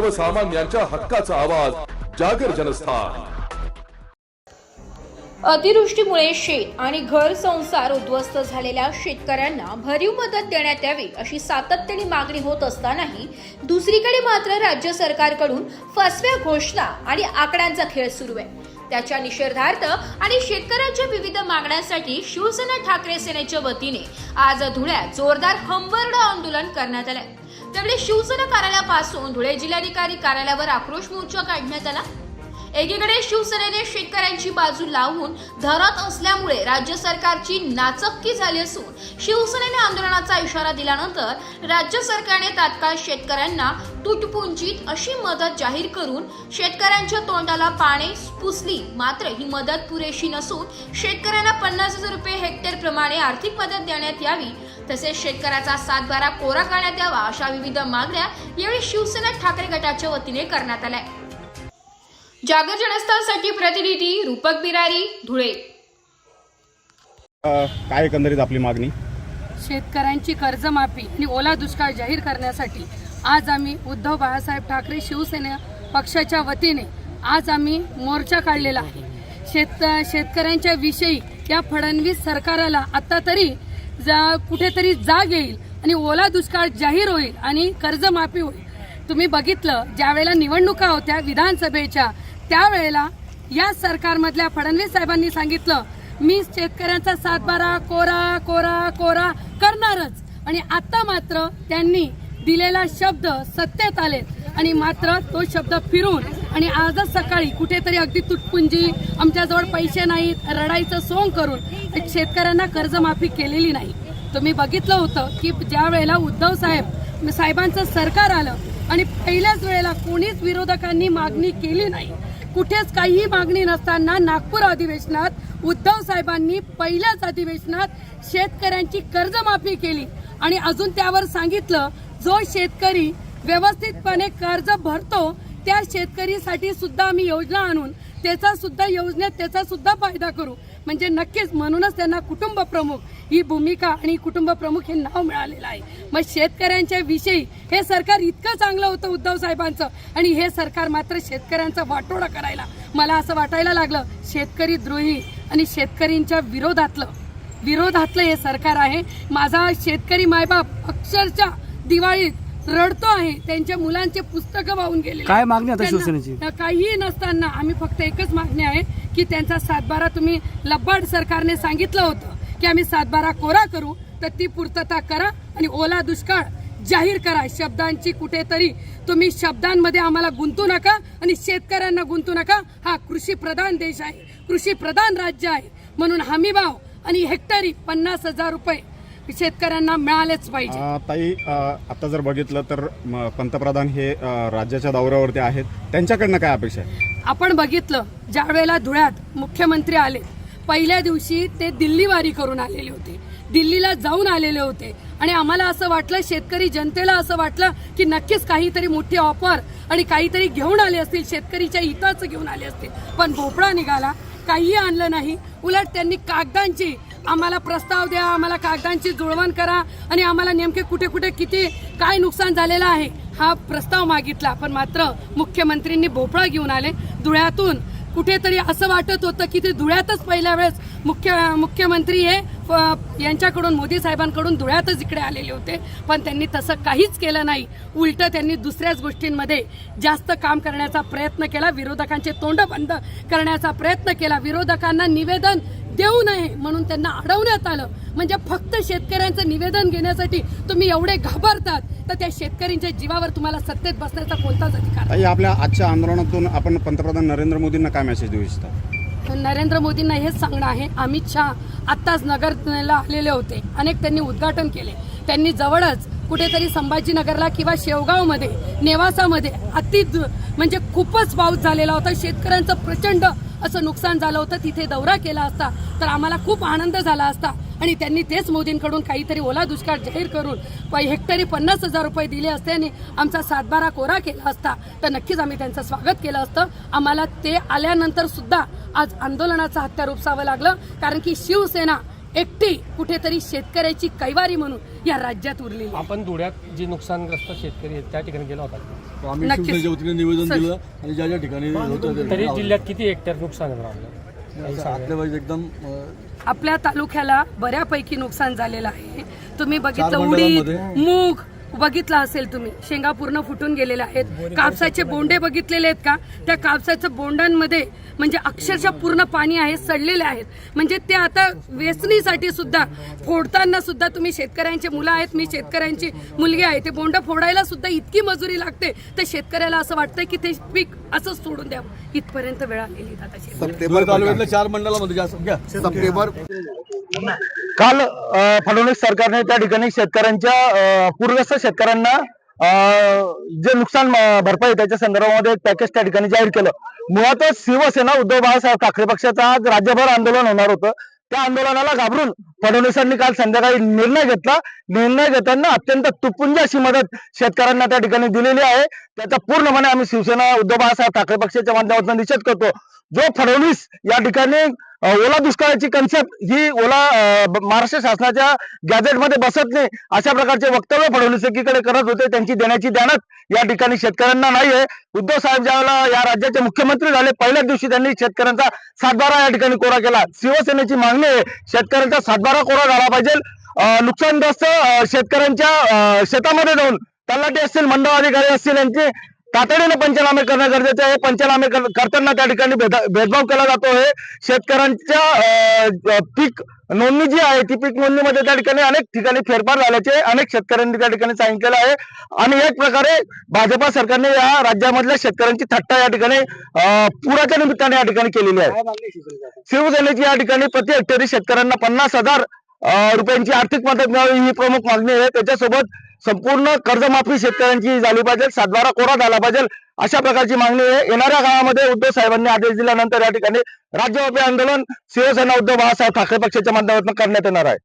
सर्वसामान्यांच्या हक्काचा आवाज जागर जनस्थान. अतिवृष्टीमुळे शेत आणि घर संसार उद्ध्वस्त झालेल्या शेतकऱ्यांना भरीव मदत देण्यात यावी अशी सातत्याने मागणी होत असतानाही दुसरीकडे मात्र राज्य सरकारकडून फसव्या घोषणा आणि आकड्यांचा खेळ सुरू आहे. त्याच्या निषेधार्थ आणि शेतकऱ्यांच्या विविध मागण्यांसाठी शिवसेना ठाकरे सेनेच्या वतीने आज धुळ्यात जोरदार हंबरडा आंदोलन करण्यात आलंय. त्यावेळी शिवसेना कार्यालयापासून धुळे जिल्हाधिकारी कार्यालयावर आक्रोश मोर्चा काढण्यात आला. एकीकडे शिवसेनेने शेतकऱ्यांची बाजू लावून धरत असल्यामुळे राज्य सरकारची नाचक्की झाली असून शिवसेनेने आंदोलनाचा इशारा दिल्यानंतर राज्य सरकारने तात्काळ शेतकऱ्यांना तुटपुंजीत अशी मदत जाहीर करून शेतकऱ्यांच्या तोंडाला पाने पुसली. मात्र ही मदत पुरेशी नसून शेतकऱ्यांना पन्नास हजार रुपये हेक्टर प्रमाणे आर्थिक मदत देण्यात यावी. तसेच शेतकऱ्याचा सातबारा कोरा करण्यात यावा अशा विविध मागण्या यावेळी शिवसेना ठाकरे गटाच्या वतीने करण्यात आल्या. जागर जनस्थानसाठी प्रतिनिधी रूपक बिरारी धुळे. काय एकंदरीत आपली मागणी? शेतकऱ्यांची कर्जमाफी आणि ओला दुष्काळ जाहीर करण्यासाठी आज आम्ही उद्धव बाळासाहेब ठाकरे शिवसेना पक्षाच्या वतीने आज आम्ही मोर्चा काढलेला आहे. शेत शेतकऱ्यांच्या विषयी या फडणवीस सरकाराला आता तरी जा कुठेतरी जाग येईल आणि ओला दुष्काळ जाहीर होईल आणि कर्जमाफी होईल. तुम्ही बघितलं ज्या वेळेला निवडणुका होत्या विधानसभेच्या त्यावेळेला या सरकारमधल्या फडणवीस साहेबांनी सांगितलं मी शेतकऱ्यांचा सातबारा कोरा कोरा कोरा करणारच. आणि आता मात्र त्यांनी दिलेला शब्द सत्तेत आले आणि मात्र तो शब्द फिरून आणि आजच सकाळी कुठेतरी अगदी तुटपुंजी आमच्याजवळ पैसे नाहीत रडायचं सोंग करून शेतकऱ्यांना कर्जमाफी केलेली नाही. तुम्ही बघितलं होतं की ज्या वेळेला उद्धव साहेब साहेबांचं सरकार आलं आणि पहिल्याच वेळेला कोणीच विरोधकांनी मागणी केली नाही. कुठेच काहीही मागणी नसताना नागपूर अधिवेशनात उद्धव साहेबांनी पहिल्याच अधिवेशनात शेतकऱ्यांची कर्जमाफी केली. आणि अजून त्यावर सांगितलं जो शेतकरी व्यवस्थितपणे कर्ज भरतो त्या शेतकरीसाठी सुद्धा आम्ही योजना आणून त्याचा सुद्धा योजनेत त्याचा सुद्धा फायदा करू. म्हणजे नक्कीच म्हणूनच त्यांना कुटुंब प्रमुख ही भूमिका आणि कुटुंब प्रमुख हे नाव मिळालेलं आहे. मग शेतकऱ्यांच्या विषयी हे सरकार इतकं चांगलं होतं उद्धव साहेबांचं आणि हे सरकार मात्र शेतकऱ्यांचा वाटोळा करायला मला असं वाटायला लागलं शेतकरी द्रोही आणि शेतकरींच्या विरोधातलं. विरोधातलं हे सरकार आहे. माझा शेतकरी मायबाप अक्षरशः दिवाळीत रडतो आहे. त्यांच्या मुलांचे पुस्तकं वाहून गेले काय मागणी आता शिवसेनेची? काहीही नसताना आम्ही फक्त एकच मागणी आहे की त्यांचा सातबारा तुम्ही लब्बाड सरकारने सांगितलं होतं. की आम्ही सातबारा कोरा करू तर ती पूर्तता करा आणि ओला दुष्काळ जाहीर करा. शब्दांची कुठेतरी तुम्ही शब्दांमध्ये आम्हाला गुंतू नका आणि शेतकऱ्यांना गुंतू नका. हा कृषी प्रधान देश आहे कृषी प्रधान राज्य आहे. म्हणून हमी भाव आणि हेक्टरी पन्नास हजार रुपये शेतकऱ्यांना मिळालेच पाहिजे. ताई आता जर बघितलं तर पंतप्रधान हे राज्याच्या दौऱ्यावरती आहेत. त्यांच्याकडनं काय अपेक्षा आहे? आपण बघितलं ज्या वेळेला धुळ्यात मुख्यमंत्री आले पहिल्या दिवशी ते दिल्लीवारी करून आलेले होते. दिल्लीला जाऊन आलेले होते. आणि आम्हाला असं वाटलं शेतकरी जनतेला असं वाटलं की नक्कीच काहीतरी मोठी ऑफर आणि काहीतरी घेऊन आले असतील शेतकरीच्या हिताचं घेऊन आले असतील. पण भोपळा निघाला काहीही आणलं नाही. उलट त्यांनी कागदांची आम्हाला प्रस्ताव द्या आम्हाला कागदांची जुळवण करा आणि आम्हाला नेमके कुठे कुठे किती काय नुकसान झालेलं आहे हा प्रस्ताव मागितला. पण मात्र मुख्यमंत्र्यांनी भोपळा घेऊन आले. धुळ्यातून कुठेतरी असं वाटत होतं की ते धुळ्यातच पहिल्या वेळेस मुख्य मुख्यमंत्री हे फ- यांच्याकडून मोदी साहेबांकडून धुळ्यातच इकडे आलेले होते. पण त्यांनी तसं काहीच केलं नाही. उलट त्यांनी दुसऱ्याच गोष्टींमध्ये जास्त काम करण्याचा प्रयत्न केला. विरोधकांचे तोंड बंद करण्याचा प्रयत्न केला. विरोधकांना निवेदन देऊ नये म्हणून त्यांना अडवण्यात आलं. म्हणजे फक्त शेतकऱ्यांचं निवेदन घेण्यासाठी तुम्ही एवढे घाबरतात. तर त्या शेतकऱ्यांच्या जीवावर तुम्हाला सत्तेत बसण्याचा कोणताच अधिकार नाही. ताई आपल्या आजच्या आंदोलनातून आपण पंतप्रधान नरेंद्र मोदींना काय मेसेज देऊ इच्छिता? नरेंद्र मोदींना हेच सांगणं आहे. अमित शहा आत्ताच नगरला आलेले होते. अनेक त्यांनी उद्घाटन केले. त्यांनी जवळच कुठेतरी संभाजीनगरला किंवा शेवगावमध्ये नेवासामध्ये अति दु- म्हणजे खूपच पाऊस झालेला होता. शेतकऱ्यांचं प्रचंड असं नुकसान झालं होतं. तिथे दौरा केला असता. तर आम्हाला खूप आनंद झाला असता. आणि त्यांनी तेच मोदींकडून काहीतरी ओला दुष्काळ जाहीर करून हेक्टरी पन्नास हजार रुपये दिले असते आणि आमचा सातबारा कोरा केला असता. तर नक्कीच आम्ही त्यांचं स्वागत केलं असतं. आम्हाला ते आल्यानंतर सुद्धा आज आंदोलनाचं हत्यार उपसावं लागलं. कारण की शिवसेना एकटी कुठेतरी शेतकऱ्याची कैवारी म्हणून या राज्यात उरलेली आहे. आपण धुळ्यात जे नुकसानग्रस्त शेतकरी आहेत त्या ठिकाणी गेला होता. निवेदन. दिलं आणि ज्या ज्या ठिकाणी तरी जिल्ह्यात किती हेक्टर नुकसान आहे एकदम आपल्या तालुक्याला बऱ्यापैकी नुकसान झालेलं आहे. तुम्ही बघितलं उडीद मंडळांमध्ये. मूग बघितलं असेल तुम्ही. शेंगा पूर्ण फुटून गेलेल्या आहेत. कापसाचे बोंडे बघितलेले आहेत का? त्या कापसाच्या बोंडांमध्ये म्हणजे अक्षरशः पूर्ण पाणी आहे सडलेले आहेत. म्हणजे ते आता वेचणीसाठी सुद्धा फोडताना सुद्धा तुम्ही शेतकऱ्यांचे मुलं आहेत मी शेतकऱ्यांची मुलगी आहे. ते बोंड फोडायला सुद्धा इतकी मजुरी लागते. तर शेतकऱ्याला असं वाटतं की ते पीक असंच सोडून द्यावं. इथपर्यंत वेळ आलेली. धुळे तालुक्यातल्या चार मंडळामध्ये जास्त घ्या. सप्टेंबर. काल फडणवीस सरकारने त्या ठिकाणी शेतकऱ्यांच्या पूरग्रस्त शेतकऱ्यांना अ, जे नुकसान भरपाई त्याच्या संदर्भामध्ये एक पॅकेज त्या ठिकाणी जाहीर केलं. मुळातच शिवसेना उद्धव बाळासाहेब ठाकरे पक्षाचं आज राज्यभर आंदोलन होणार होतं. त्या आंदोलनाला घाबरून फडणवीसांनी काल संध्याकाळी निर्णय घेतला. निर्णय घेताना अत्यंत तुपुंज अशी मदत शेतकऱ्यांना त्या ठिकाणी दिलेली आहे. त्याचा पूर्णपणे आम्ही शिवसेना उद्धव बाळासाहेब ठाकरे पक्षाच्या माध्यमातून निषेध करतो. जो फडणवीस या ठिकाणी ओला दुष्काळाची कन्सेप्ट ही ओला महाराष्ट्र शासनाच्या गॅझेटमध्ये बसत नाही अशा प्रकारचे वक्तव्य फडणवीस एकीकडे करत होते. त्यांची देण्याची ध्यानात या ठिकाणी शेतकऱ्यांना नाहीये. उद्धव साहेब ज्यावेळेला या राज्याचे मुख्यमंत्री झाले पहिल्याच दिवशी त्यांनी शेतकऱ्यांचा सातबारा या ठिकाणी कोरा केला. शिवसेनेची मागणी आहे शेतकऱ्यांचा सातबारा कोरा झाला पाहिजे. नुकसानग्रस्त शेतकऱ्यांच्या शेतामध्ये जाऊन तलाठी असतील मंडळ अधिकारी असतील यांचे तातडीने पंचनामे करणं गरजेचं आहे. पंचनामे कर- करताना त्या ठिकाणी भेद- भेदभाव केला जातो आहे शेतकऱ्यांच्या पीक नोंदणी जी आहे ती पीक नोंदणीमध्ये त्या ठिकाणी अनेक ठिकाणी फेरफार झाल्याचे अनेक शेतकऱ्यांनी त्या ठिकाणी सांगितलेलं आहे. आणि एक प्रकारे भाजपा सरकारने या राज्यामधल्या शेतकऱ्यांची थट्टा या ठिकाणी पुराच्या निमित्ताने या ठिकाणी केलेली आहे. शिवसेनेची या ठिकाणी प्रति हेक्टरी शेतकऱ्यांना पन्नास हजार रुपयांची आर्थिक मदत मिळावी ही प्रमुख मागणी आहे. त्याच्यासोबत संपूर्ण कर्जमाफी शेतकऱ्यांची झाली पाहिजे सातबारा कोरा झाला पाहिजे अशा प्रकारची मागणी आहे. येणाऱ्या काळामध्ये उद्धव साहेबांनी आदेश दिल्यानंतर या ठिकाणी राज्यव्यापी आंदोलन शिवसेना उद्धव बाळासाहेब ठाकरे पक्षाच्या माध्यमातून करण्यात येणार आहे.